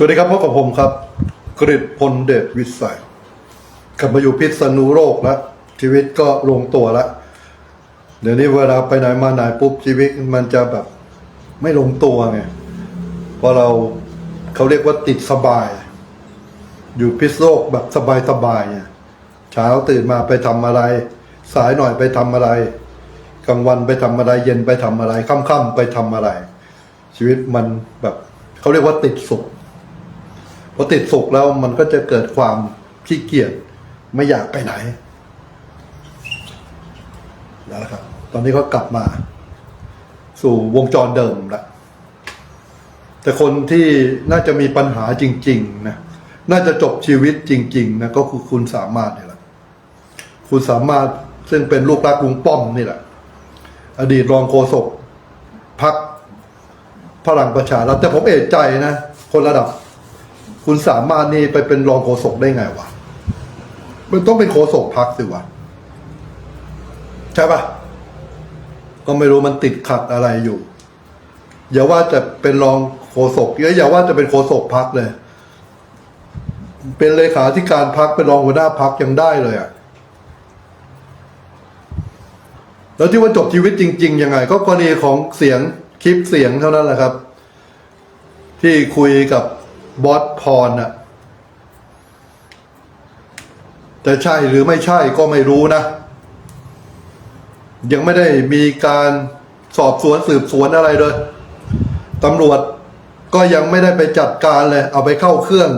สวัสดีครับพบกับผมครับ กริตพลเดชวิสัยกลับมาอยู่พิษณุโลกแล้วชีวิตก็ลงตัวแล้วเดี๋ยวนี้เวลาไปไหนมาไหนปุ๊บชีวิตมันจะแบบ ไม่ลงตัวไงเพราะเราเขาเรียกว่าติดสบาย อยู่พิษโลกแบบสบายสบายเนี่ยเช้าตื่นมาไปทำอะไร สายหน่อยไปทำอะไรกลางวันไปทำอะไร เย็นไปทำอะไรค่ำๆไปทำอะไร ชีวิตมันแบบเขาเรียกว่าติดสุข พอติดสุขแล้วมันก็จะเกิดความขี้เกียจไม่อยากไปไหนนั่นแหละครับ ตอนนี้ก็กลับมา สู่วงจรเดิมล้วแต่คนที่น่าจะมีปัญหาจริง ๆ นะ น่าจะจบชีวิตจริง ๆ นะ ก็คือคุณสามารถนี่แหละ คุณสามารถซึ่งเป็นลูกรักลุงป้อมนี่แหละ อดีตรองโฆษกพักพลังประชารัฐแต่ผมเอกใจนะ คนระดับ คุณสามารถนี่ไปเป็นรองโฆษกได้ไงวะ มันต้องเป็นโฆษกพักสิวะ ใช่ปะก็ไม่รู้มันติดขัดอะไรอยู่ อย่าว่าจะเป็นรองโฆษกอย่าว่าจะเป็นโฆษกพักเลย เป็นเลขาธิการพักเป็นรองหัวหน้าพักยังได้เลยอะ่ะแล้วที่ว่าจบชีวิตจริง ๆ ยังไง ก็กรณีของเสียงคลิปเสียงเท่านั้นแหละครับ ที่คุยกับบอส รน่ะแต่ใช่หรือไม่ใช่ก็ไม่รู้นะ ยังไม่ได้มีการสอบสวนสืบสวนอะไรเลยตำรวจก็ยังไม่ได้ไปจัดการเลย เอาไปเข้าเครื่อง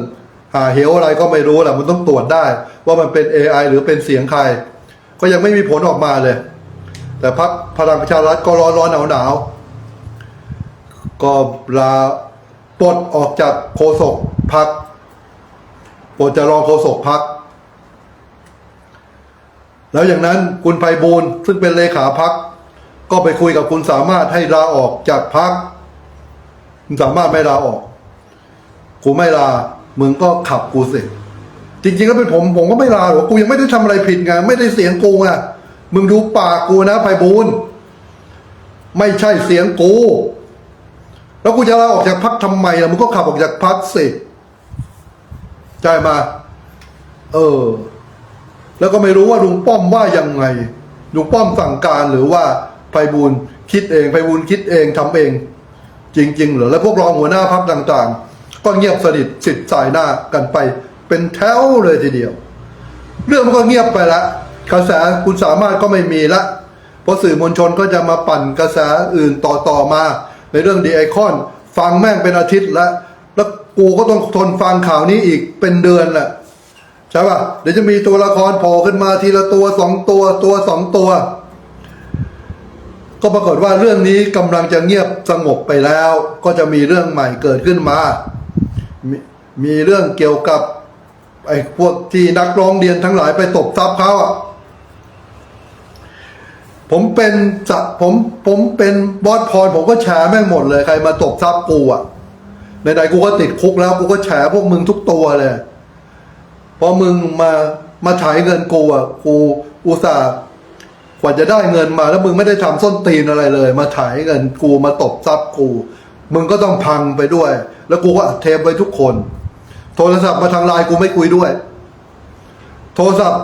หาเหวอะไรก็ไม่รู้แหละมันต้องตรวจได้ ว่ามันเป็น AI หรือเป็นเสียงใคร ก็ยังไม่มีผลออกมาเลย แต่พักพลังประชารัฐก็ร้อนร้อนหนาวหนาวก็ลาปลดออกจากโฆษก พักปลดจะรองโฆษกพัก แล้วอย่างนั้นคุณไพบูลซึ่งเป็นเลขาพัก ก็ไปคุยกับคุณสามารถให้ลาออกจากพักคุณสามารถไม่ลาออก กูไม่ลา มึงก็ขับกูสิจริงๆแล้วเป็นผมผมก็ไม่ลาหรอกกูยังไม่ได้ทำอะไรผิดไงไม่ได้เสียงกูไงมึงดูปากกูนะไพบูลไม่ใช่เสียงกู แล้วกูจะลาออกจากพักทำไมล่ะมึงก็ขับออกจากพักสิ ใช่มา เออ แล้วก็ไม่รู้ว่าลุงป้อมว่ายังไงลุงป้อมสั่งการหรือว่าไพบูลคิดเองไพบูลคิดเองทำเอง จริง ๆ เหรอแล้วพวกรองหัวหน้าพักต่าง ๆ ก็เงียบสนิทสิทธิ์สายหน้ากันไป เป็นแถวเลยทีเดียว เรื่องมันก็เงียบไปละกระแสคุณสามารถก็ไม่มีละเพราะสื่อมวลชนก็จะมาปั่นกระแสอื่นต่อต่อมา ในเรื่องดีไอคอน ฟังแม่งเป็นอาทิตย์แล้ว แล้วกูก็ต้องทนฟังข่าวนี้อีกเป็นเดือนแหละใช่ป่ะเดี๋ยวจะมีตัวละครโผล่ขึ้นมาทีละตัวสองตัวตัวสองตัว ก็ปรากฏว่าเรื่องนี้กำลังจะเงียบสงบไปแล้ว ก็จะมีเรื่องใหม่เกิดขึ้นมามีมีเรื่องเกี่ยวกับไอ้พวกที่นักร้องเรียนทั้งหลายไปตบทรัพย์เขาอะผมเป็นจะผมผมเป็นบอสพรผมก็แฉแม่งหมดเลยใครมาตบทรัพย์กูอะ ในใดๆกูก็ติดคุกแล้วกูก็แฉพวกมึงทุกตัวเลยพอมึงมามาถ่ายเงินกูอะกูอุตส่าห์กว่าจะได้เงินมา แล้วมึงไม่ได้ทำส้นตีนอะไรเลย มาถ่ายเงินกูมาตบทรัพย์กู มึงก็ต้องพังไปด้วย แล้วกูก็อัดเทปไว้ทุกคน โทรศัพท์มาทางไลน์กูไม่คุยด้วย โทรศัพท์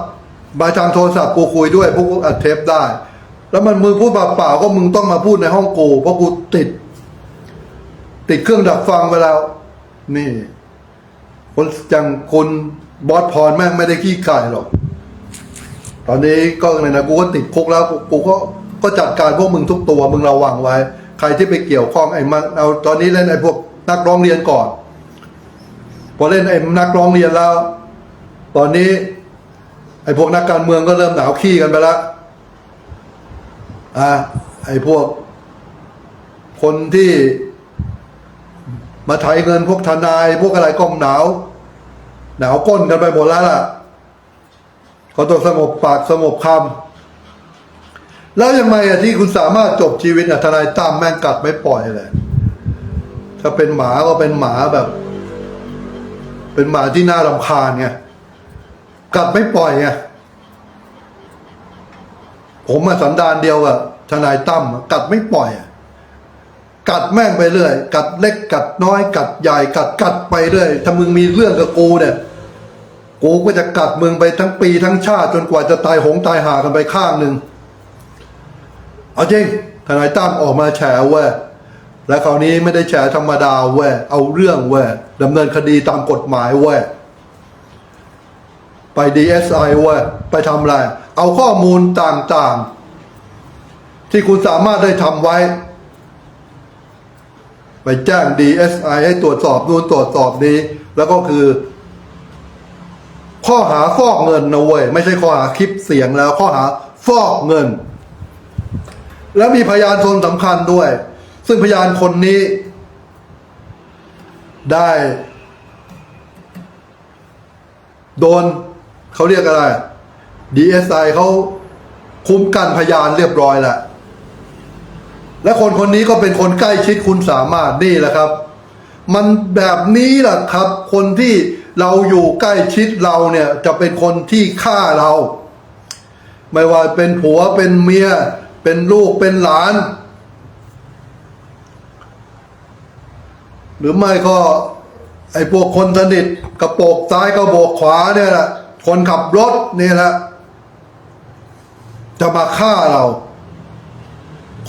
มาทางโทรศัพท์กูคุยด้วยพวกกูอัดเทปได้ แล้วมันมือพูดเปล่าๆก็มึงต้องมาพูดในห้องกูเพราะกูติด ติดเครื่องดักฟังไปแล้ว นี่ คนอย่างคุณบอสพรแม่งไม่ได้ขี้ไก่หรอก ตอนนี้ก็ในนะกูก็ติดคุกแล้วกูก็ก็จัดการพวกมึงทุกตัวมึงระวังไว้ ใครที่ไปเกี่ยวข้องไอ้มันเอาตอนนี้เล่นไอ้พวกนักร้องเรียนก่อน พอเล่นไอ้นักร้องเรียนแล้ว ตอนนี้ ไอ้พวกนักการเมืองก็เริ่มหนาวขี้กันไปแล้วอะไอ้พวก คนที่ มาไถเงินพวกทนาย พวกอะไรก็หนาว หนาวก้นกันไปหมดแล้วล่ะก็ต้องสงบปากสงบคำแล้วยังไงอะที่คุณสามารถจบชีวิตอะทนายตั้มแม่งกัดไม่ปล่อยเลยถ้าเป็นหมาก็เป็นหมาแบบ เป็นหมาที่น่ารำคาญไงกัดไม่ปล่อยไงผมมาสันดานเดียวกับทนายตั้มกัดไม่ปล่อยอะ กัดแม่งไปเรื่อย กัดเล็กกัดน้อย กัดใหญ่กัดกัดไปเรื่อย ถ้ามึงมีเรื่องกับกูเนี่ย กูก็จะกัดมึงไปทั้งปีทั้งชาติ จนกว่าจะตายหงตายหากันไปข้างหนึ่งเอาจริงทนายตั้มออกมาแฉเว้ยและคราวนี้ไม่ได้แฉธรรมดาเว้ยเอาเรื่องเว้ยดำเนินคดีตามกฎหมายเว้ยไป DSI เว้ยไปทำอะไร เอาข้อมูลต่างๆ ที่คุณสามารถได้ทำไว้ ไปแจ้ง DSI ให้ตรวจสอบนู่นตรวจสอบนี้ แล้วก็คือ ข้อหาฟอกเงินนะเว้ยไม่ใช่ข้อหาคลิปเสียงแล้ว ข้อหาฟอกเงิน แล้วมีพยานคนสำคัญด้วย ซึ่งพยานคนนี้ ได้ โดนเขาเรียกอะไร DSI เขาคุ้มกันพยานเรียบร้อยแล้ว และคนคนนี้ก็เป็นคนใกล้ชิดคุณสามารถนี่แหละครับ มันแบบนี้แหละครับ คนที่เราอยู่ใกล้ชิดเราเนี่ยจะเป็นคนที่ฆ่าเรา ไม่ว่าเป็นผัวเป็นเมีย เป็นลูกเป็นหลาน หรือไม่ก็ไอ้พวกคนสนิทกระโปรงซ้ายกระโบกขวาเนี่ยแหละคนขับรถนี่แหละจะมาฆ่าเรา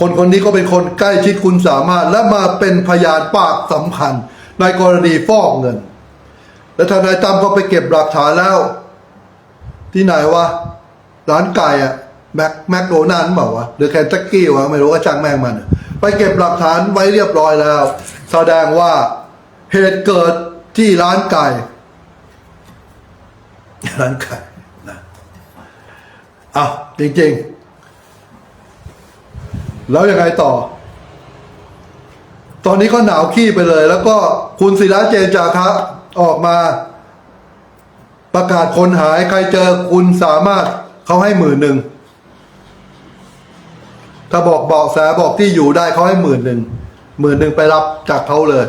คนคนนี้ก็เป็นคนใกล้ชิดคุณสามารถ และมาเป็นพยานปากสำคัญ ในกรณีฟอกเงิน และทนายตั้มก็ไปเก็บหลักฐานแล้ว ที่ไหนวะ ร้านไก่อะแม็กแม็กโดนัลด์เปล่าวะหรือแคนตักกี้วะไม่รู้ก็ช่างแม่งมัน ไปเก็บหลักฐานไว้เรียบร้อยแล้ว แสดงว่าเหตุเกิดที่ร้านไก่ร้านไก่นะอ้าวจริง ๆ แล้วยังไงต่อ ตอนนี้ก็หนาวขี้ไปเลย แล้วก็คุณศิระเจนจาคะออกมา ประกาศคนหายใครเจอคุณสามารถเขาให้หมื่นหนึ่งถ้าบอกเบาแสบอกที่อยู่ได้เขาให้หมื่นหนึ่งหมื่นหนึ่งไปรับจากเขาเลย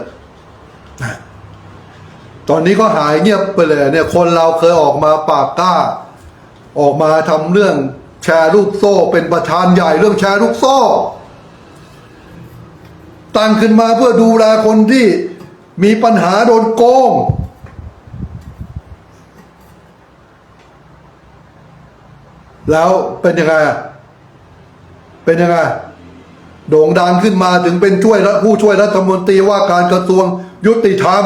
ตอนนี้ก็หายเงียบไปเลย เนี่ย คนเราเคยออกมาปากกล้า ออกมาทำเรื่อง แชร์ลูกโซ่เป็นประธานใหญ่เรื่องแชร์ลูกโซ่ ตั้งขึ้นมาเพื่อดูแลคนที่มีปัญหาโดนโกง แล้วเป็นยังไง เป็นยังไง โด่งดังขึ้นมาถึงเป็นช่วยผู้ช่วยรัฐมนตรีว่าการกระทรวงยุติธรรม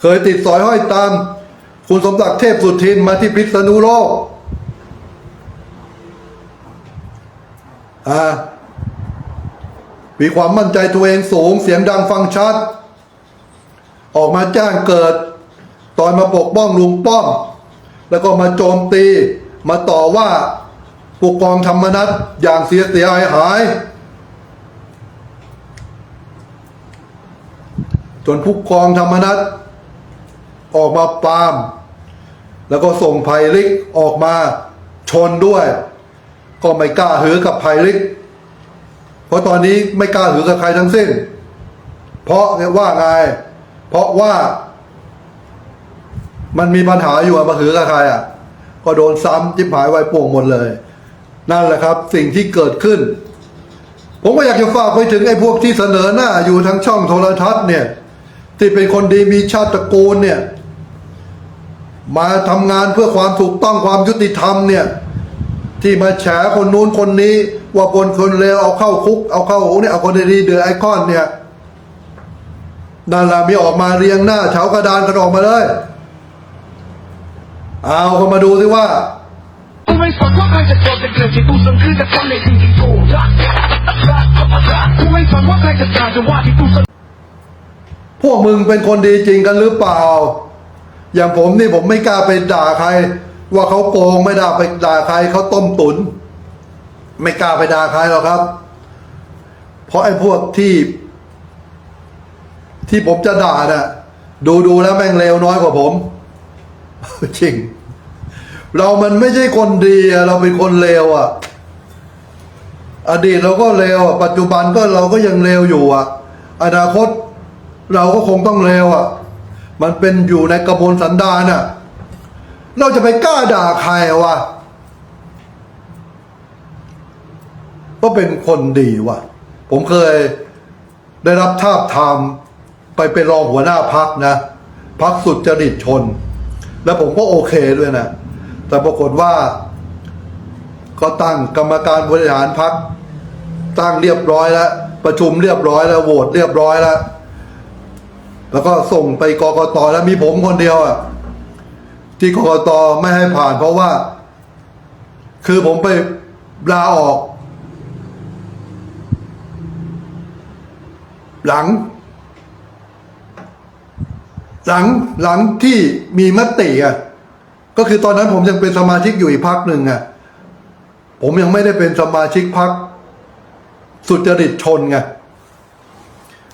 เคยติดสอยห้อยตาม คุณสมศักดิ์เทพสุทินมาที่พิษณุโลก อ่ามีความมั่นใจตัวเองสูง เสียงดังฟังชัด ออกมาแจ้งเกิด ตอนมาปกป้องลุงป้อม แล้วก็มาโจมตี มาต่อว่าผู้กองธรรมนัฐอย่างเสียเสียหายหาย จนผู้กองธรรมนัฐออกมาปาม แล้วก็ส่งไผ่ลิกออกมาชนด้วย ก็ไม่กล้าหือกับไผ่ลิก เพราะตอนนี้ไม่กล้าหือกับใครทั้งสิ้น เพราะว่าไง เพราะว่า มันมีปัญหาอยู่อะมาหือกับใครอะ ก็โดนซ้ำจิบหายไวายป่วงหมดเลย นั่นแหละครับ สิ่งที่เกิดขึ้น ผมก็อยากจะฝากไปถึงไอ้พวกที่เสนอหน้า อยู่ทั้งช่องโทรทัศน์เนี่ยที่เป็นคนดีมีชาติตระกูลเนี่ย มาทำงานเพื่อความถูกต้องความยุติธรรมเนี่ย ที่มาแฉคนนู้นคนนี้ ว่าคนคนเลวเอาเข้าคุก เอาเข้าโอ้เนี่ยเอาคนดีเดือไอคอนเนี่ยนั่นละมีออกมาเรียงหน้าเฉากระดานกันออกมาเลย เอาก็มาดูสิว่าไม่สนว่าใครจะโกรธจะเกลียดที่กูสนคือจะทำในสิ่งที่กูรักรักรักกูไม่สนว่าใครจะด่าจะว่าที่กูสนพวกมึงเป็นคนดีจริงกันหรือเปล่า อย่างผมนี่ผมไม่กล้าไปด่าใคร ว่าเขาโกงไม่ได้ไปด่าใครเขาต้มตุน ไม่กล้าไปด่าใครหรอกครับ เพราะไอ้พวกที่ ที่ผมจะด่าน่ะ ดูดูแล้วแม่งเลวน้อยกว่าผม จริง เรามันไม่ใช่คนดีเราเป็นคนเลวอะ อดีตเราก็เลวอะปัจจุบันก็เราก็ยังเลวอยู่อะ อนาคตเราก็คงต้องเลวอะ มันเป็นอยู่ในกระบวนสันดานอะ เราจะไปกล้าด่าใครวะก็เป็นคนดีวะผมเคยได้รับทาบทามไปเป็นรองหัวหน้าพักนะพักสุดจริตชน แล้วผมก็โอเคด้วยนะ แต่ปรากฏว่า ก็ตั้งกรรมการบริหารพักตั้งเรียบร้อยแล้ว ประชุมเรียบร้อยแล้วโหวตเรียบร้อยแล้ว แล้วก็ส่งไปกกตแล้วมีผมคนเดียวอะ ที่กรกตไม่ให้ผ่าน เพราะว่า คือผมไปลาออก หลัง หลังหลังที่มีมติอะก็คือตอนนั้นผมยังเป็นสมาชิกอยู่อีกพักหนึ่งอะผมยังไม่ได้เป็นสมาชิกพักสุจริตชนไง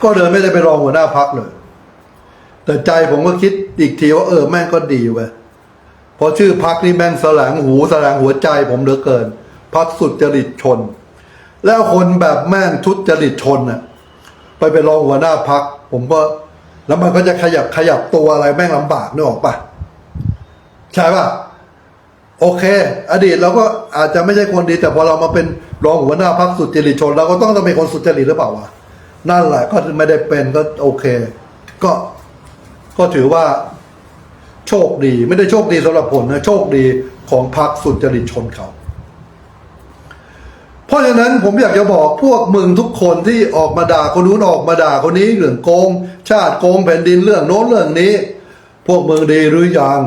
ก็เลยไม่ได้ไปรองหัวหน้าพักเลย แต่ใจผมก็คิดอีกทีว่าเออแม่งก็ดีเว้ย เพราะชื่อพักนี่แม่งแสลงหูแสลงหัวใจผมเหลือเกิน พักสุดจริตชน แล้วคนแบบแม่งทุจริตชนน่ะไปเป็นรองหัวหน้าพัก ผมก็ แล้วมันก็จะขยับขยับตัวอะไรแม่งลำบากนึกออกปะใช่ปะโอเค อดีตเราก็อาจจะไม่ใช่คนดี แต่พอเรามาเป็นรองหัวหน้าพักสุจริตชนเราก็ต้องต้องเป็นคนสุจริตหรือเปล่าวะนั่นแหละก็ไม่ได้เป็นก็โอเค ก็ก็ถือว่า โชคดี ไม่ได้โชคดีสำหรับผมนะโชคดีของพรรคสุจริตชนเขา เพราะฉะนั้นผมอยากจะบอกพวกมึงทุกคนที่ออกมาด่าคนนู้นออกมาด่าคนนี้เรื่องโกง ชาติโกงแผ่นดินเรื่องโน้นเรื่องนี้ พวกมึงดีหรือยัง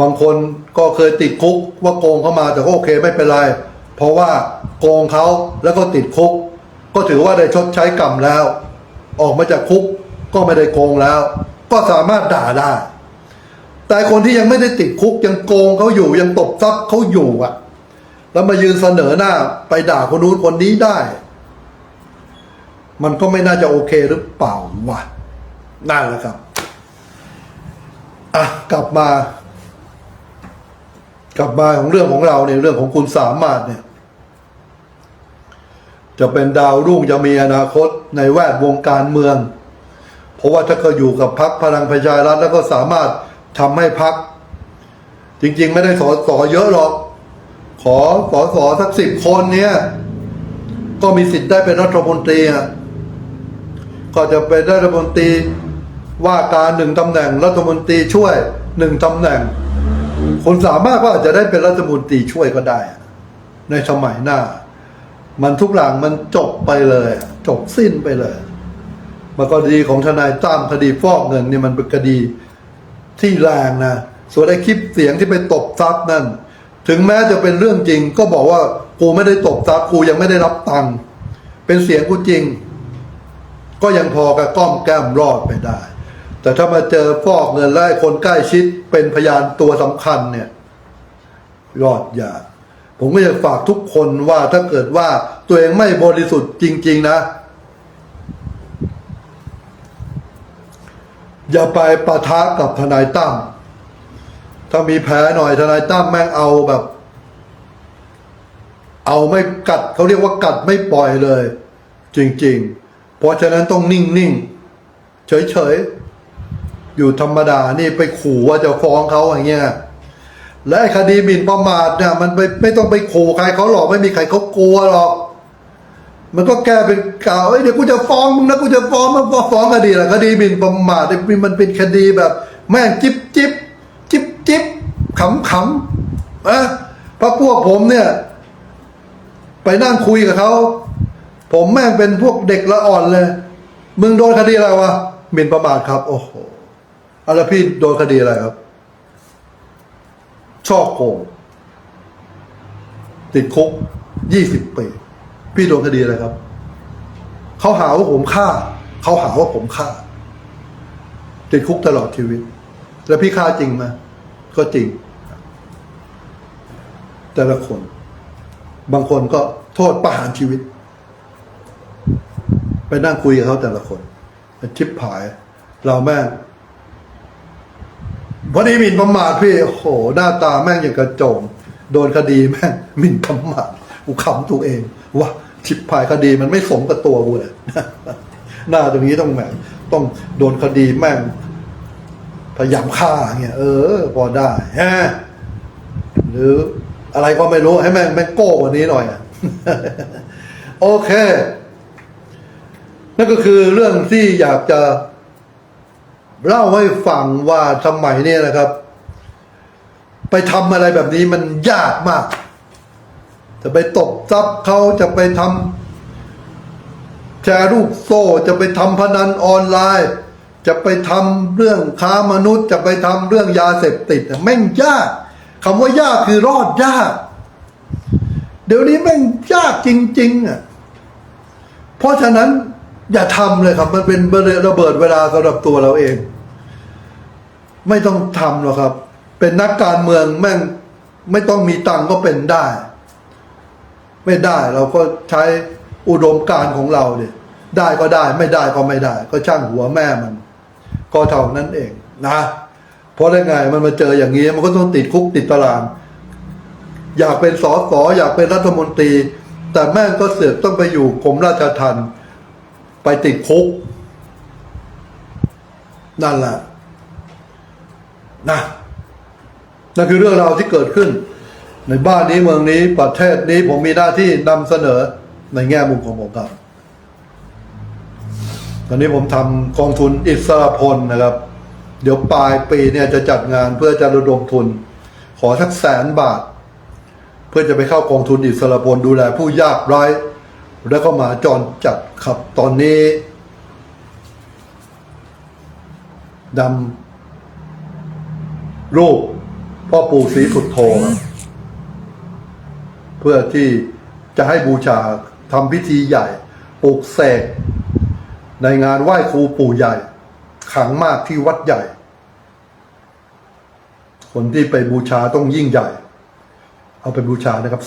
บางคนก็เคยติดคุกว่าโกงเข้ามาแต่ก็โอเคไม่เป็นไร เพราะว่าโกงเขาแล้วก็ติดคุก ก็ถือว่าได้ชดใช้กรรมแล้ว ออกมาจากคุกก็ไม่ได้โกงแล้ว ก็สามารถด่าได้ แต่คนที่ยังไม่ได้ติดคุกยังโกงเขาอยู่ยังตบทรัพย์เขาอยู่อะ แล้วมายืนเสนอหน้าไปด่าคนนู้นคนนี้ได้ มันก็ไม่น่าจะโอเคหรือเปล่าวะนั่นแหละครับอะกลับมา กลับมาของเรื่องของเราเนี่ยเรื่องของคุณสามารถเนี่ย จะเป็นดาวรุ่งจะมีอนาคตในแวดวงการเมือง เพราะว่าถ้าเขาอยู่กับพักพลังประชารัฐแล้วก็สามารถ ทำให้พัก จริง ๆ ไม่ได้สอสอเยอะหรอก ขอสอสอสักสิบคนเนี่ย ก็มีสิทธิ์ได้เป็นรัฐมนตรีอะก็จะเป็นรัฐมนตรีว่าการหนึ่งตำแหน่งรัฐมนตรีช่วยหนึ่งตำแหน่ง คนสามารถก็อาจจะได้เป็นรัฐมนตรีช่วยก็ได้อะในสมัยหน้า มันทุกหลังมันจบไปเลย จบสิ้นไปเลย มันก็ดีของทนายตั้มคดีฟอกเงินนี่มันเป็นคดี ที่แรงนะส่วนไอ้คลิปเสียงที่ไปตบทรัพย์นั่น ถึงแม้จะเป็นเรื่องจริง ก็บอกว่ากูไม่ได้ตบทรัพย์กูยังไม่ได้รับตังค์เป็นเสียงกูจริง ก็ยังพอกระก้อมแก้มรอดไปได้ แต่ถ้ามาเจอฟอกเงินและคนใกล้ชิดเป็นพยานตัวสำคัญเนี่ยยอดยากผมก็อยากฝากทุกคนว่าถ้าเกิดว่าตัวเองไม่บริสุทธิ์จริง ๆ นะ อย่าไปปะทะกับทนายตั้มถ้ามีแผลหน่อยทนายตั้มแม่งเอาแบบ เอาไม่กัดเขาเรียกว่ากัดไม่ปล่อยเลย จริง ๆ เพราะฉะนั้นต้องนิ่งๆเฉยๆอยู่ธรรมดานี่ไปขู่ว่าจะฟ้องเขาอย่างเงี้ยและคดีหมิ่นประมาทเนี่ยมันไปไม่ต้องไปขู่ใครเขาหรอกไม่มีใครเขากลัวหรอก มันก็แก้เป็นกล่าวเอ้ยเดี๋ยวกูจะฟ้องมึงนะกูจะฟ้องมันฟ้องคดีอะไรคดีหมิ่นประมาทมันเป็นคดีแบบ แม่งจิบจิบจิบจิบขำขำอะเพราะพวกผมเนี่ย ไปนั่งคุยกับเขาผมแม่งเป็นพวกเด็กละอ่อนเลย มึงโดนคดีอะไรวะหมิ่นประมาทครับ โอ้โหอะแล้วพี่โดนคดีอะไรครับ ช่อโกงติดคุกยี่สิบปี พี่โดนคดีอะไรครับ เขาหาว่าผมฆ่า เขาหาว่าผมฆ่า ติดคุกตลอดชีวิต แล้วพี่ฆ่าจริงไหมก็จริง แต่ละคน บางคนก็โทษประหารชีวิต ไปนั่งคุยกับเขาแต่ละคนชิปผาย เราแม่งพอดีหมิ่นประมาทพี่ โอ้โห หน้าตาแม่งอย่างกระโจง โดนคดีแม่งหมิ่นประมาทกูขำตัวเองว่า ชิปผายคดีมันไม่สมกับตัวกูเลยหน้าตรงนี้ต้องแหม่ต้องโดนคดีแม่งพยายามฆ่าเงี้ยเออ พอได้ฮะหรืออะไรก็ไม่รู้ให้แม่งแม่งโก้กว่านี้หน่อยอะโอเค นั่นก็คือเรื่องที่อยากจะ เล่าให้ฟังว่าสมัยเนี้นะครับ ไปทำอะไรแบบนี้มันยากมาก จะไปตบทรัพย์เขาจะไปทำแชร์รูปโซ่จะไปทำพนันออนไลน์ จะไปทำเรื่องค้ามนุษย์ จะไปทำเรื่องยาเสพติดแม่งยากคำว่ายากคือรอดยาก เดี๋ยวนี้แม่งยากจริง ๆอะเพราะฉะนั้นอย่าทำเลยครับ มันเป็นระเบิดเวลาสำหรับตัวเราเอง ไม่ต้องทำหรอกครับ เป็นนักการเมืองแม่งไม่ต้องมีตังก็เป็นได้ ไม่ได้เราก็ใช้อุดมการของเราเนี่ยได้ก็ได้ไม่ได้ก็ไม่ได้ ก็ช่างหัวแม่มัน ก็เท่านั้นเองนะ เพราะได้ไงมันมาเจออย่างนี้มันก็ต้องติดคุกติดตาราง อยากเป็นสอสออยากเป็นรัฐมนตรี แต่แม่ก็เสือกต้องไปอยู่กรมราชทัณฑ์ไปติดคุก นั่นแหละนะนั่นคือเรื่องราวที่เกิดขึ้น ในบ้านนี้เมืองนี้ประเทศนี้ผมมีหน้าที่นำเสนอในแง่มุมของผมครับตอนนี้ผมทำกองทุนอิสระพลนะครับ เดี๋ยวปลายปีเนี่ยจะจัดงานเพื่อจะระดมทุน ขอสักแสนบาท เพื่อจะไปเข้ากองทุนอิสระพลดูแลผู้ยากไร้แล้วก็มาจรจัดครับ ตอนนี้ดำรูปพ่อปู่ศรีสุดโทร เพื่อที่จะให้บูชาทำพิธีใหญ่ปลุกเสกในงานไหว้ครูปู่ใหญ่ ขังมากที่วัดใหญ่ คนที่ไปบูชาต้องยิ่งใหญ่ เอาไปบูชานะครับ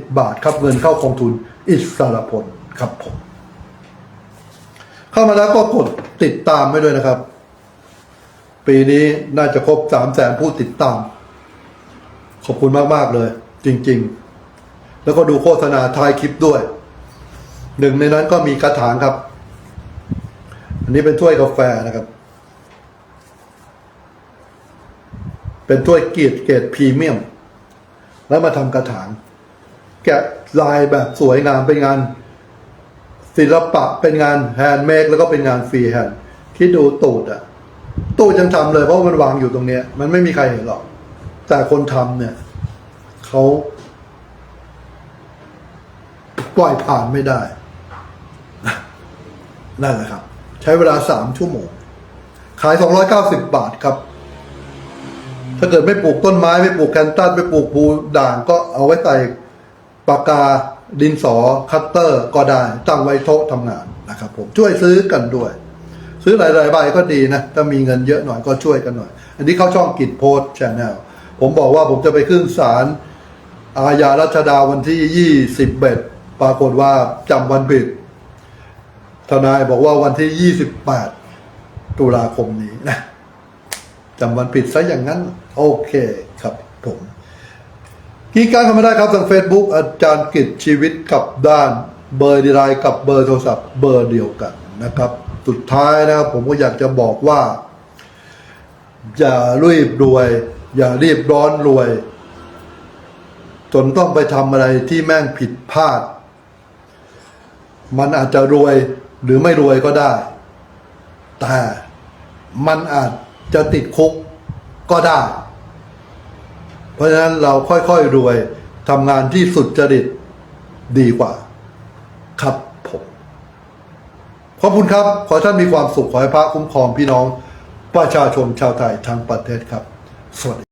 290 บาทครับเงินเข้ากองทุนอิสระพลครับผมเข้ามาแล้วก็กดติดตามไว้ด้วยนะครับ ปีนี้น่าจะครบ3 0 0แสนผู้ติดตาม ขอบคุณมาก ๆ เลย จริง ๆ แล้วก็ดูโฆษณาท้ายคลิปด้วย หนึ่งในนั้นก็มีกระถางครับ อันนี้เป็นถ้วยกาแฟนะครับ เป็นถ้วยเกียรติเกรดพรีเมียม แล้วมาทำกระถาง แกะลายแบบสวยงามเป็นงาน ศิลปะเป็นงานแฮนด์เมดแล้วก็เป็นงานฟรีแฮนด์คิดดูตูดอะตูดยังทำเลยเพราะมันวางอยู่ตรงเนี้ย มันไม่มีใครเห็นหรอก แต่คนทำเนี่ย เขาปล่อยผ่านไม่ได้นั่นแหละครับ ใช้เวลาสามชั่วโมง ขายสองร้อยเก้าสิบบาทครับ ถ้าเกิดไม่ปลูกต้นไม้ไม่ปลูกแคนตัสไม่ปลูกบูด่างก็เอาไว้ใส่ปากกาดินสอคัตเตอร์ก็ได้ตั้งไว้โต๊ะทำงานนะครับผมช่วยซื้อกันด้วย ซื้อหลายๆใบก็ดีนะ ถ้ามีเงินเยอะหน่อยก็ช่วยกันหน่อย อันนี้เข้าช่องกิจโพสชแนลผมบอกว่าผมจะไปขึ้นศาล อาญารัชดาวันที่ยี่สิบเอ็ดปรากฏว่าจำวันผิด ทนายบอกว่าวันที่ยี่สิบแปดตุลาคมนี้นะจำวันผิดซะอย่างนั้น โอเคครับผมกีการเข้ามาได้ครับทาง Facebook อาจารย์กิจชีวิตกับด้านเบอร์ดีไลน์กับเบอร์โทรศัพท์เบอร์เดียวกันนะครับ สุดท้ายนะครับผมก็อยากจะบอกว่า อย่ารีบรวย อย่ารีบร้อนรวย จนต้องไปทำอะไรที่แม่งผิดพลาด มันอาจจะรวยหรือไม่รวยก็ได้ แต่มันอาจจะติดคุกก็ได้ เพราะฉะนั้นเราค่อยๆรวยทำงานที่สุดจริตดีกว่า ครับผมขอบคุณครับ ขอท่านมีความสุขขอให้พระคุ้มครองพี่น้องประชาชนชาวไทยทั้งประเทศครับ สวัสดี